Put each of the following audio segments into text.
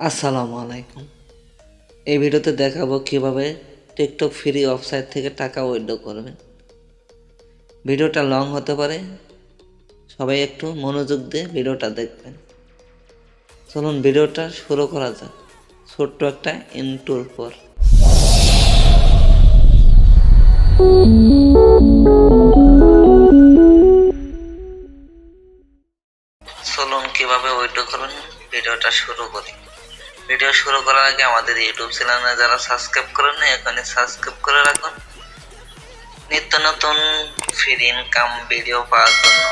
আসসালামু আলাইকুম। এই ভিডিওতে দেখাবো কীভাবে টিকটক ফ্রি ওয়েবসাইট থেকে টাকা উইথড্র করবেন। ভিডিওটা লং হতে পারে, সবাই একটু মনোযোগ দিয়ে ভিডিওটা দেখবেন। চলুন ভিডিওটা শুরু করা যাক। ছোট্ট একটা ইন্টুর পর। চলুন কীভাবে উইথড্র করবেন, ভিডিওটা শুরু করি। ভিডিও শুরু করার আগে আমাদের ইউটিউব চ্যানেলে যারা সাবস্ক্রাইব করেন এখানে সাবস্ক্রাইব করে রাখুন। নিত্য নতুন ফ্রি ইনকাম ভিডিও পাওয়ার জন্য।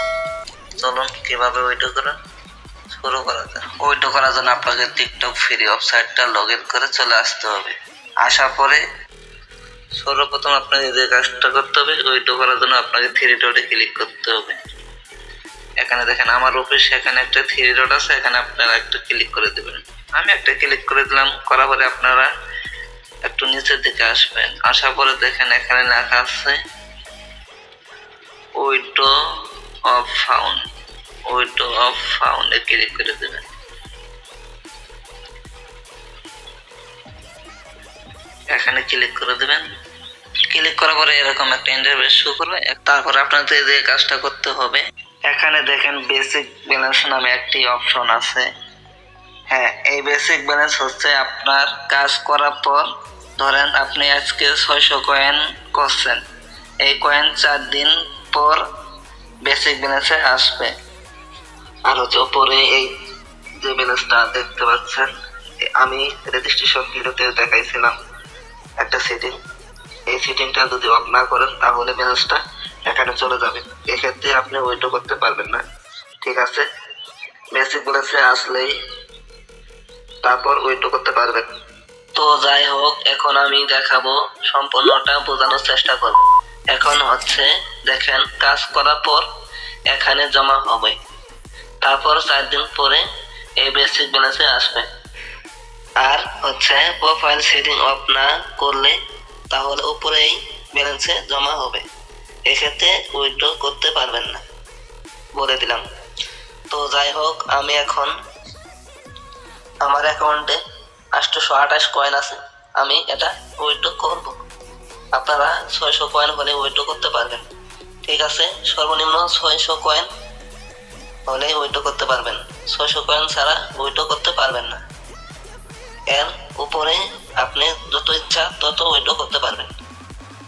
চলুন, কীভাবে উইথড্র করেন শুরু করা যায় উইথড্র করার জন্য আপনাকে টিকটক ফ্রি ওয়েবসাইটটা লগ ইন করে চলে আসতে হবে। আসার পরে সর্বপ্রথম আপনাকে যে কাজটা করতে হবে উইথড্র করার জন্য আপনাকে থ্রি ডটে ক্লিক করতে হবে। এখানে দেখেন, আমার অফিস এখানে একটা থ্রি ডট আছে, এখানে আপনারা একটা ক্লিক করে দেবেন। আমি একটা ক্লিক করে দিলাম, করার পরে আপনারা একটু নিচের দিকে আসবেন। আসার পরে দেখেন এখানে লেখা আছে window of found window of ফাউন্ডে click করে দেবেন। এখানে ক্লিক করে দেবেন। ক্লিক করার পরে এরকম একটা ইন্টারভেস শুরু করবে। তারপরে আপনাদের যে কাজটা করতে হবে। এখানে দেখেন বেসিক ব্যালেন্স নামে একটি অপশন আছে। হ্যাঁ এই বেসিক ব্যালেন্স হচ্ছে আপনার কাজ করার পর ধরেন আপনি আজকে ছয়শো কয়েন করছেন। এই কয়েন চার দিন পর বেসিক ব্যালেন্সে আসবে। আর হচ্ছে উপরে এই যে ব্যালেন্সটা দেখতে পাচ্ছেন আমি রেজিস্ট্রেশন ভিডিওতে দেখাইছিলাম একটা সেটিং এই সেটিংটা যদি অফ না করেন, তাহলে ব্যালেন্সটা এখানে চলে যাবে। এক্ষেত্রে আপনি উইড্রো করতে পারবেন না। ঠিক আছে? বেসিক ব্যালেন্সে আসলেই তারপর উইড্রো করতে পারবেন তো যাই হোক, এখন আমি দেখাবো সম্পূর্ণটা বোঝানোর চেষ্টা করব। এখন হচ্ছে, দেখেন, কাজ করার পর এখানে জমা হবে। তারপর চার দিন পরে এই বেসিক ব্যালেন্সে আসবে। আর হচ্ছে প্রোফাইল সেটিং অফ না করলে তাহলে উপরেই ব্যালেন্সে জমা হবে। এক্ষেত্রে উইথড্র করতে পারবেন না। বলে দিলাম। তো যাই হোক, আমি এখন আমার অ্যাকাউন্টে আটশোশো আঠাশ কয়েন আছে, আমি এটা উইথড্র করব। আপনারা ছয়শো কয়েন হলে উইথড্র করতে পারবেন। ঠিক আছে, সর্বনিম্ন ছয়শো কয়েন হলে উইথড্র করতে পারবেন। ছয়শো কয়েন ছাড়া উইথড্র করতে পারবেন না। এর উপরে আপনি যত ইচ্ছা তত উইথড্র করতে পারবেন।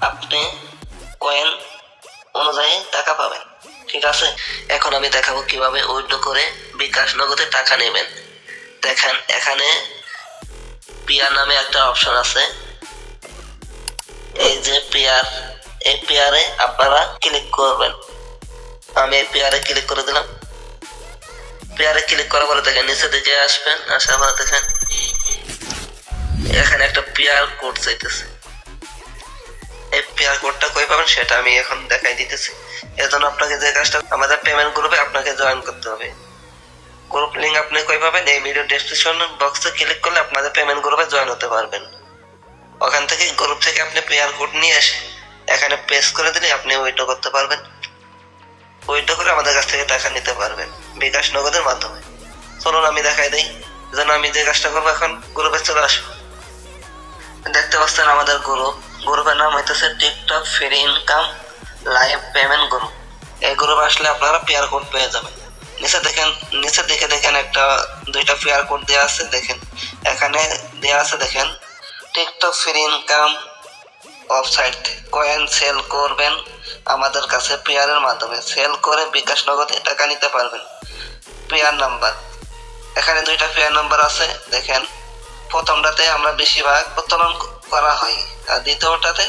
আপনি কয়েন অনুযায়ী টাকা পাবেন। ঠিক আছে, এখন আমি দেখাবো কীভাবে উইথড্র করে বিকাশ নগদে টাকা নেবেন। দেখেন, এখানে পিয়ার নামে একটা অপশন আছে। এই যে পিয়ার, এই পিয়ারে আপনারা ক্লিক করবেন। আমি এই পিয়ারে ক্লিক করে দিলাম। পেয়ারে ক্লিক করার পরে দেখেন, নিচে দিকে আসবেন, আসার পরে দেখেন, এখানে একটা পেয়ার কোড চাইতেছে। এই পেয়ার কোডটা কই পাবেন সেটা আমি এখন দেখাই দিতেছি। এর জন্য আপনাকে যে কাজটা আমাদের পেমেন্ট গ্রুপে আপনাকে জয়েন করতে হবে। গ্রুপ লিঙ্ক আপনি কই পাবেন? এই ভিডিও ডেসক্রিপশন বক্সে ক্লিক করলে আপনাদের পেমেন্ট গ্রুপে জয়েন হতে পারবেন। ওখান থেকে গ্রুপ থেকে আপনি পেয়ার কোড নিয়ে এসে এখানে পেস্ট করে দিলে আপনি উইথড্র করতে পারবেন। উইথড্র করে আমাদের কাছ থেকে টাকা নিতে পারবেন বিকাশ নগদের মাধ্যমে। চলুন আমি দেখাই দিই, যেন আমি যে কাজটা করব এখন গ্রুপে চলে আসব। দেখতে পাচ্ছেন আমাদের গ্রুপ গ্রুপের নাম হইতেছে TikTok free income live payment group এই গ্রুপে আসলে আপনারা পেয়ার কোড পেয়ে যাবেন। নিচে দেখেন নিচের দিকে দেখেন একটা, দুইটা পেয়ার কোড দেওয়া আছে, দেখেন। এখানে দেওয়া আছে, দেখেন TikTok free income website coin sell করবেন, আমাদের কাছে পেয়ারের মাধ্যমে। সেল করে বিকাশ নগদে টাকা নিতে পারবেন। পেয়ার নাম্বার এখানে দুইটা পেয়ার নাম্বার আছে, দেখেন। প্রথমটাতে আমরা বেশিরভাগ উত্তোলন করা হয়, আর দ্বিতীয়টাতে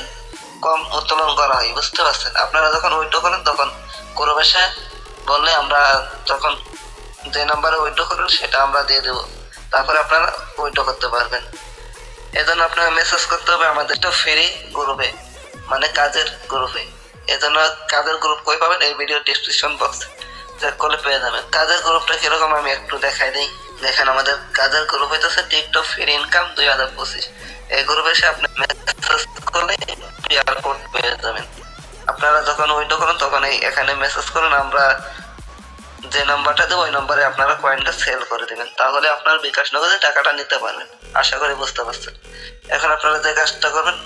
কম উত্তোলন করা হয়, বুঝতে পারছেন? আপনারা যখন উইড্রো করেন, তখন কোনো বললে আমরা তখন যে নাম্বারে উইড্রো করবেন সেটা আমরা দিয়ে দেবো। তারপরে আপনারা উইড্রো করতে পারবেন। এজন্য আপনাকে মেসেজ করতে হবে আমাদের তো ফ্রি গ্রুপে মানে কাজের গ্রুপে এজন্য কাজের গ্রুপ কই পাবেন? এই ভিডিও ডিসক্রিপশন বক্সে চেক করলে পেয়ে যাবেন। কাজের গ্রুপটা কীরকম আমি একটু দেখাই দিই। দেখেন আমাদের কাজের গ্রুপ হইতেছে টিকটক ফ্রি ইনকাম দুই হাজার পঁচিশ। এই গ্রুপে এসে আপনি মেসেজ করলে কোড পেয়ে যাবেন। আপনারা যখন উইন্ডো করেন তখন এখানে মেসেজ করুন, আমরা যে নাম্বারটা দেবো, ওই নাম্বারে আপনারা কয়েনটা সেল করে দেবেন। তাহলে আপনার বিকাশ নগদে টাকাটা নিতে পারবেন। আশা করি বুঝতে পারছেন। এখন আপনারা যে কাজটা করবেন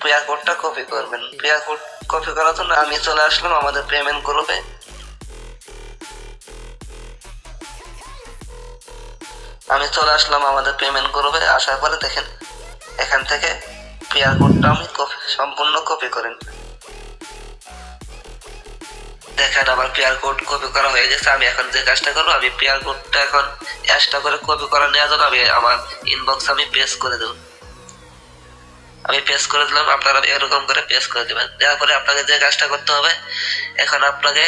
পেয়ার কোডটা কপি করবেন। পেয়ার কোড কপি করার জন্য আমি চলে আসলাম আমাদের পেমেন্ট গ্রুপে আমি চলে আসলাম আমাদের পেমেন্ট গ্রুপে আসার পরে দেখেন, এখান থেকে পেয়ার কোডটা আমি কপি সম্পূর্ণ কপি করেন দেখেন আমার পেয়ার কোড কপি করা হয়ে গেছে, আমি এখন যে কাজটা করব, আমি পেয়ার কোডটা এখন অ্যাশটা করে কপি করা নেওয়ার জন্য আমি আমার ইনবক্স আমি পেস্ট করে দেবো। আমি পেস্ট করে দিলাম, আপনারা এরকম করে পেস্ট করে দেবেন। দেওয়ার পরে আপনাকে যে কাজটা করতে হবে, এখন আপনাকে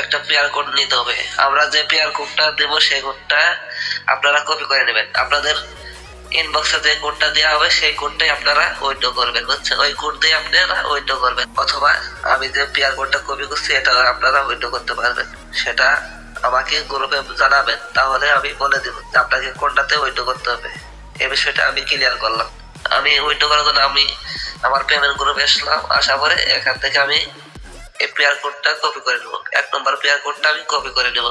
একটা পেয়ার কোড নিতে হবে। আমরা যে পেয়ার কোডটা দেবো, সেই কোডটা আপনারা কপি করে নেবেন। আপনাদের ইনবক্সে যে কোডটা দেওয়া হবে, সেই কোডটাই আপনারা উইথড্র করবেন, বুঝছেন? ওই কোড দিয়ে আপনারা উইথড্র করবেন। অথবা আমি যে পেয়ার কোডটা কপি করছি, এটা আপনারা উইথড্র করতে পারবেন। সেটা আমাকে গ্রুপে জানাবেন, তাহলে আমি বলে দেবো যে আপনাকে কোনটাতে উইথড্র করতে হবে। এই বিষয়টা আমি ক্লিয়ার করলাম। আমি উইথড্র করার জন্য আমি আমার পেমেন্ট গ্রুপে আসলাম, আসার পরে এখান থেকে আমি এই পেয়ার কোডটা কপি করে নেব। এক নম্বর পেয়ার কোডটা আমি কপি করে নেব।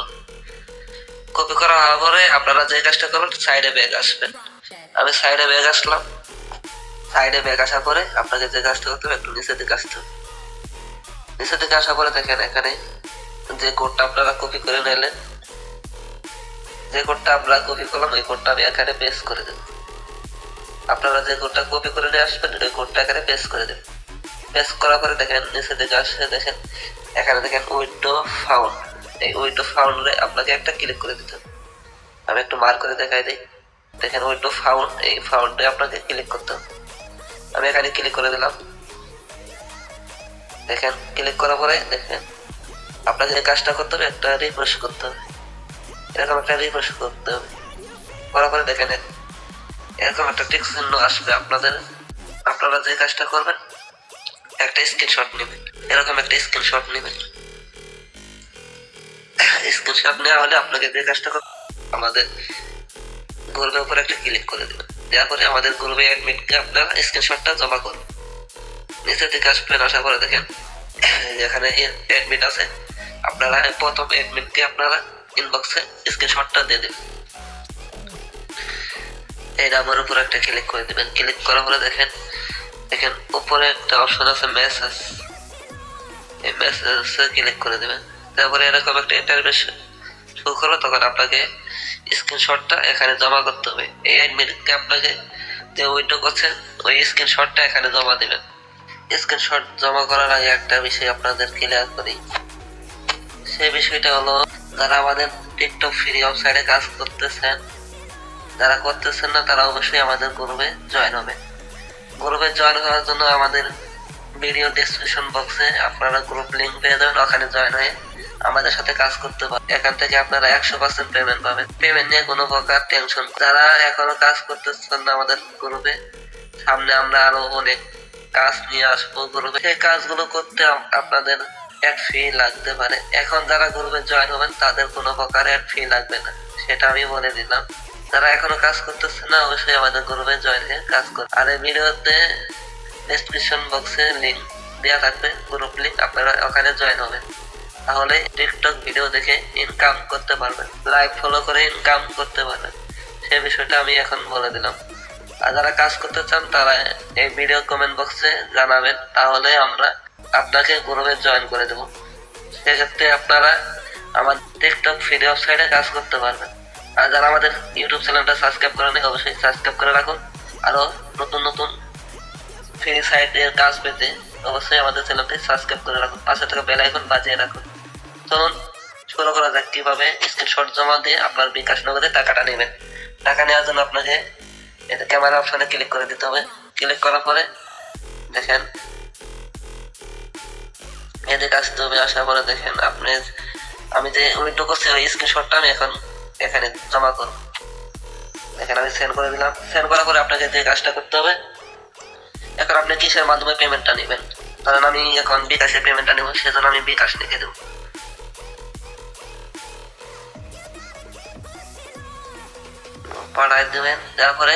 কপি করা হওয়ার পরে আপনারা যে কাজটা করবেন সাইডে ব্যাগ আসবেন। আমি সাইডে ব্যাগ আসলাম। সাইডে ব্যাগ আসার পরে আপনাকে যে কাজটা করতে হবে, একটু নিচের দিকে আসতে হবে। নিচের দিকে আসার পরে দেখেন, এখানে যে কোডটা আপনারা কপি করে নিলেন, যে কোডটা আমরা কপি করলাম, ওই কোডটা আমি এখানে পেস্ট করে দেবো। আপনারা যে কোডটা কপি করে নিয়ে আসবেন, ওই কোডটা এখানে পেস্ট করে দেবেন। পেস্ট করার পরে দেখেন, নিচের দিকে আসে দেখেন, এখানে দেখেন উইন্ডো ফাউন্ড এই উইন্ডো ফাউন্ডে আপনাকে একটা ক্লিক করে দিতে হবে। আমি একটু মার করে দেখাই দিই। দেখেন উইন্ডো ফাউন্ড এই ফাউন্ডে আপনাকে ক্লিক করতে হবে। আমি এখানে ক্লিক করে দিলাম। দেখেন ক্লিক করার পরে দেখেন, আপনাকে এই কাজটা করতে হবে, একটা রিফ্রেশ করতে হবে। এরকম একটা রিফ্রেশ করতে হবে। করার পরে দেখেন, এরকম একটা টিক চিহ্ন আসবে আপনাদের। আপনারা যে কাজটা করবেন, একটা স্ক্রিনশট নেবেন। এরকম একটা স্ক্রিনশট নেবেন। স্ক্রিনশট নেওয়া হলে আপনাকে যে কাজটা করবেন আমাদের গ্রুপের উপর একটা ক্লিক করে দেবেন। দেওয়ার পরে আমাদের গ্রুপে অ্যাডমিটকে আপনারা স্ক্রিনশটটা জমা করুন। নিচের দিকে আসবেন, আসার পরে দেখেন যেখানে অ্যাডমিট আছে। আপনারা প্রথম অ্যাডমিটকে আপনারা ইনবক্সে স্ক্রিনশটটা দিয়ে দেবেন। এই নামের উপর একটা ক্লিক করে দিবেন। ক্লিক করার পরে দেখেন দেখেন উপরে একটা অপশন আছে মেসেজ এই মেসেজে ক্লিক করে দিবেন। তারপরে এরকম একটা ইন্টারভিউ শো করল তখন আপনাকে স্ক্রিনশটটা এখানে জমা করতে হবে। এই অ্যাডমিটকে আপনাকে যে উইন্ডো করছেন ওই স্ক্রিনশটটা এখানে জমা দিবেন। স্ক্রিনশট জমা করার আগে একটা বিষয় আপনাদের ক্লিয়ার করি। সেই বিষয়টা হলো, যারা আমাদের টিকটক ফ্রি ওয়েবসাইটে কাজ করতেছেন, যারা করতেছেন না, তারা অবশ্যই আমাদের গ্রুপে জয়েন হবে। গ্রুপে জয়েন হওয়ার জন্য আমাদের ভিডিও ডেসক্রিপশন বক্সে আপনারা গ্রুপ লিঙ্ক পেয়ে যাবেন, ওখানে জয়েন হয়ে আমাদের সাথে কাজ করতে পারেন এখান থেকে আপনারা একশো পার্সেন্ট পেমেন্ট পাবেন। পেমেন্ট নিয়ে কোনো প্রকার টেনশন যারা এখনও কাজ করতেছেন না আমাদের গ্রুপে সামনে আমরা আরও অনেক কাজ নিয়ে আসব গ্রুপে সেই কাজগুলো করতে আপনাদের অ্যাড ফি লাগতে পারে। এখন যারা গ্রুপে জয়েন হবেন, তাদের কোনো প্রকার অ্যাড ফি লাগবে না। সেটা আমি বলে দিলাম। যারা এখনও কাজ করতেছে না, অবশ্যই আমাদের গ্রুপে জয়েন হয়ে কাজ করুন। আর এই ভিডিওতে ডেসক্রিপশন বক্সে লিঙ্ক দেওয়া থাকবে গ্রুপ লিঙ্ক আপনারা ওখানে জয়েন হবেন। তাহলে টিকটক ভিডিও দেখে ইনকাম করতে পারবেন। লাইভ ফলো করে ইনকাম করতে পারবেন। সেই বিষয়টা আমি এখন বলে দিলাম। আর যারা কাজ করতে চান, তারা এই ভিডিও কমেন্ট বক্সে জানাবেন। তাহলে আমরা আপনাকে গ্রুপে জয়েন করে দেবো। সেক্ষেত্রে আপনারা আমার টিকটক ফ্রি ওয়েবসাইটে কাজ করতে পারবেন। আর যারা আমাদের ইউটিউব চ্যানেলটা সাবস্ক্রাইব করেন অবশ্যই সাবস্ক্রাইব করে রাখুন। আরও নতুন নতুন ফ্রি সাইটের কাজ পেতে অবশ্যই আমাদের চ্যানেলটি সাবস্ক্রাইব করে রাখুন। পাশে থাকা বেল আইকন বাজিয়ে রাখুন। চলুন, শুরু করা যাক কীভাবে স্ক্রিনশট জমা দিয়ে আপনার বিকাশ নগদে টাকাটা নেবেন। টাকা নেওয়ার জন্য আপনাকে এটা ক্যামেরা অপশনে ক্লিক করে দিতে হবে। ক্লিক করার পরে দেখেন, এদিকে আসতে হবে, আসার পরে দেখেন আপনি, আমি যে উইন্ডো করছি ওই স্ক্রিনশটটা আমি এখন এখানে জমা করব। এখানে আমি সেন্ড করে দিলাম। সেন্ড করার পরে আপনাকে যে কাজটা করতে হবে এখন আপনি কিসের মাধ্যমে পেমেন্টটা নেবেন? কারণ আমি এখন বিকাশে পেমেন্টটা নেব, সেজন্য আমি বিকাশ লিখে দেবো। পাঠায় দেবেন তারপরে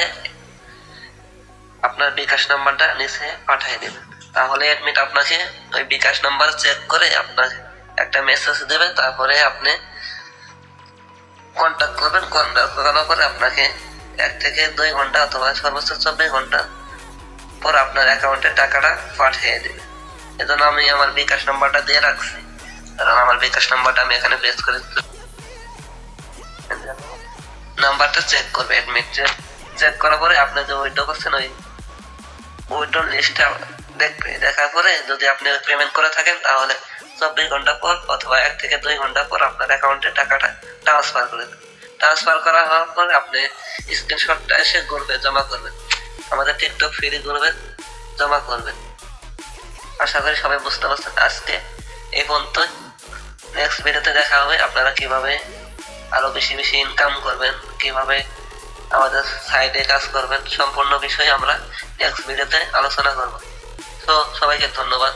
আপনার বিকাশ নাম্বারটা নিচে পাঠিয়ে দেবেন। তাহলে অ্যাডমিট আপনাকে ওই বিকাশ নাম্বার চেক করে আপনার একটা মেসেজ দেবে, তারপরে আপনি কন্ট্যাক্ট করবেন কন্ট্যাক্ট করানোর পরে আপনাকে এক থেকে দুই ঘণ্টা অথবা সর্বোচ্চ চব্বিশ ঘণ্টা পর আপনার অ্যাকাউন্টে টাকাটা পাঠিয়ে দেবে। এজন্য আমি আমার বিকাশ নাম্বারটা দিয়ে রাখছি। কারণ আমার বিকাশ নাম্বারটা আমি এখানে পেস্ট করে নাম্বারটা চেক করবে অ্যাডমিট চেক করার পরে আপনি যে উইথড্র করছেন, ওই উইথড্র লিস্টটা দেখবে। দেখার পরে যদি আপনি পেমেন্ট করে থাকেন, তাহলে চব্বিশ ঘণ্টা পর অথবা এক থেকে দুই ঘণ্টা পর আপনার অ্যাকাউন্টে টাকাটা ট্রান্সফার করে দেবে। ট্রান্সফার করা হওয়ার পর আপনি স্ক্রিনশটটা এসে গ্রুপে জমা করবেন আমাদের টিকটক ফ্রি করবেন জমা করবেন আশা করি সবাই বুঝতে পারছেন। আজকে এই পর্যন্ত নেক্সট ভিডিওতে দেখা হবে আপনারা কীভাবে আরও বেশি বেশি ইনকাম করবেন, কীভাবে আমাদের সাইডে কাজ করবেন, সম্পূর্ণ বিষয়ে আমরা নেক্সট ভিডিওতে আলোচনা করব। তো সবাইকে ধন্যবাদ।